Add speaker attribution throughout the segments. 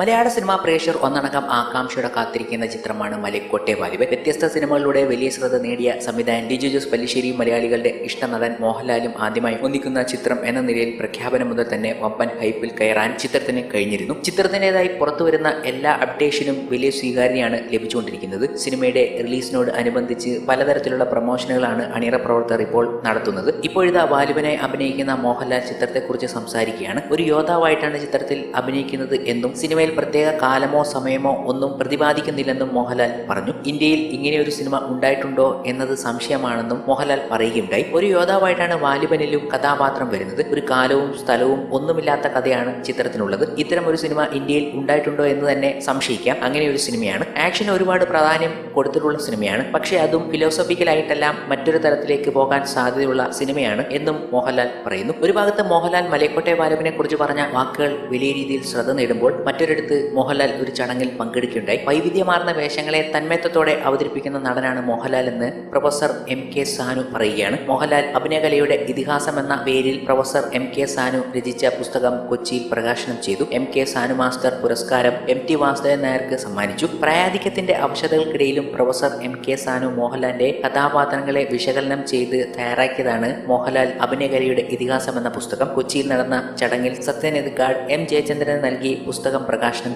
Speaker 1: മലയാള cinema പ്രേക്ഷകർ ഒന്നടങ്കം ആകാംക്ഷയോടെ കാത്തിരിക്കുന്ന ചിത്രമാണ് മലക്കോട്ടെ വാലിബൻ വ്യത്യസ്ത സിനിമകളിലൂടെ വലിയ ശ്രദ്ധ നേടിയ സംവിധായകൻ ഡിജു ജോസ് പല്ലിശ്ശേരിയും മലയാളികളുടെ ഇഷ്ട നടൻ മോഹൻലാലും ആദ്യമായി ഒന്നിക്കുന്ന ചിത്രം എന്ന നിലയിൽ പ്രഖ്യാപനം മുതൽ തന്നെ വമ്പൻ ഹൈപ്പിൽ കയറാൻ ചിത്രത്തിന് കഴിഞ്ഞിരുന്നു. ചിത്രത്തിന്റെതായി പുറത്തുവരുന്ന എല്ലാ അപ്ഡേഷനും വലിയ സ്വീകാര്യതയാണ് ലഭിച്ചുകൊണ്ടിരിക്കുന്നത്. സിനിമയുടെ റിലീസിനോട് അനുബന്ധിച്ച് പലതരത്തിലുള്ള പ്രൊമോഷനുകളാണ് അണിയറ പ്രവർത്തകർ ഇപ്പോൾ നടത്തുന്നത്. ഇപ്പോഴിതാ വാലിബനെ അഭിനയിക്കുന്ന മോഹൻലാൽ ചിത്രത്തെക്കുറിച്ച് സംസാരിക്കുകയാണ്. ഒരു യോദ്ധാവായിട്ടാണ് ചിത്രത്തിൽ അഭിനയിക്കുന്നത് എന്നും സിനിമയിൽ പ്രത്യേക കാലമോ സമയമോ ഒന്നും പ്രതിപാദിക്കുന്നില്ലെന്നും മോഹൻലാൽ പറഞ്ഞു. ഇന്ത്യയിൽ ഇങ്ങനെയൊരു സിനിമ ഉണ്ടായിട്ടുണ്ടോ എന്നത് സംശയമാണെന്നും മോഹൻലാൽ പറയുകയുണ്ടായി. ഒരു യോദ്ധാവായിട്ടാണ് വാലിബനിലും കഥാപാത്രം വരുന്നത്. ഒരു കാലവും സ്ഥലവും ഒന്നുമില്ലാത്ത കഥയാണ് ചിത്രത്തിനുള്ളത്. ഇത്തരം ഒരു സിനിമ ഇന്ത്യയിൽ ഉണ്ടായിട്ടുണ്ടോ എന്ന് തന്നെ സംശയിക്കാം. അങ്ങനെ ഒരു സിനിമയാണ്. ആക്ഷൻ ഒരുപാട് പ്രാധാന്യം കൊടുത്തിട്ടുള്ള സിനിമയാണ്. പക്ഷേ അതും ഫിലോസഫിക്കലായിട്ടെല്ലാം മറ്റൊരു തരത്തിലേക്ക് പോകാൻ സാധ്യതയുള്ള സിനിമയാണ് എന്നും മോഹൻലാൽ പറയുന്നു. ഒരു ഭാഗത്ത് മോഹൻലാൽ മലയക്കോട്ടെ വാലബിനെ കുറിച്ച് പറഞ്ഞ വാക്കുകൾ വലിയ രീതിയിൽ ശ്രദ്ധ നേടുമ്പോൾ മറ്റൊരിടത്ത് മോഹൻലാൽ ഒരു ചടങ്ങിൽ പങ്കെടുക്കുകയുണ്ടായി. വൈവിധ്യമാർന്ന വേഷങ്ങളെ തന്മയത്വത്തോടെ അവതരിപ്പിക്കുന്ന നടനാണ് മോഹൻലാൽ എന്ന് പ്രൊഫസർ എം കെ സാനു പറയുകയാണ്. മോഹൻലാൽ അഭിനയകലയുടെ ഇതിഹാസം എന്ന പേരിൽ പ്രൊഫസർ എം കെ സാനു രചിച്ച പുസ്തകം കൊച്ചിയിൽ പ്രകാശനം ചെയ്തു. എം കെ സാനു മാസ്റ്റർ പുരസ്കാരം എം ടി വാസുദേവൻ നായർക്ക് സമ്മാനിച്ചു. പ്രായാധിക്യത്തിന്റെ അവശതകൾക്കിടയിലും പ്രൊഫസർ എം കെ സാനു മോഹൻലാലിന്റെ കഥാപാത്രങ്ങളെ വിശകലനം ചെയ്ത് തയ്യാറാക്കിയതാണ് മോഹൻലാൽ അഭിനയകലയുടെ ഇതിഹാസം എന്ന പുസ്തകം. കൊച്ചിയിൽ നടന്ന ചടങ്ങിൽ സത്യനെതുക്കാട് എം ജയചന്ദ്രന് നൽകി പുസ്തകം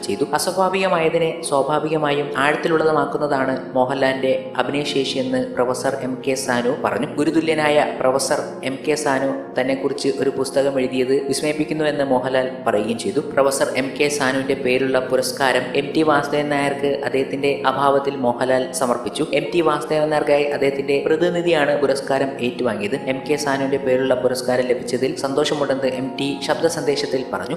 Speaker 1: ചെയ്തു. അസ്വാഭാവികമായതിനെ സ്വാഭാവികമായും ആഴത്തിലുള്ളതുമാക്കുന്നതാണ് മോഹൻലാലിന്റെ അഭിനയശേഷി എന്ന് പ്രൊഫസർ എം കെ സാനു പറഞ്ഞു. ഗുരുതുല്യനായ പ്രൊഫസർ എം കെ സാനു തന്നെക്കുറിച്ച് ഒരു പുസ്തകം എഴുതിയത് വിസ്മയിപ്പിക്കുന്നു എന്ന് മോഹൻലാൽ പറയുകയും ചെയ്തു. പ്രൊഫസർ എം കെ സാനുവിന്റെ പേരുള്ള പുരസ്കാരം എം ടി വാസുദേവൻ നായർക്ക് അദ്ദേഹത്തിന്റെ അഭാവത്തിൽ മോഹൻലാൽ സമർപ്പിച്ചു. എം ടി വാസുദേവൻ നായർക്കായി അദ്ദേഹത്തിന്റെ പ്രതിനിധിയാണ് പുരസ്കാരം ഏറ്റുവാങ്ങിയത്. എം കെ സാനുവിന്റെ പേരുള്ള പുരസ്കാരം ലഭിച്ചതിൽ സന്തോഷമുണ്ടെന്ന് എം ടി ശബ്ദ സന്ദേശത്തിൽ പറഞ്ഞു.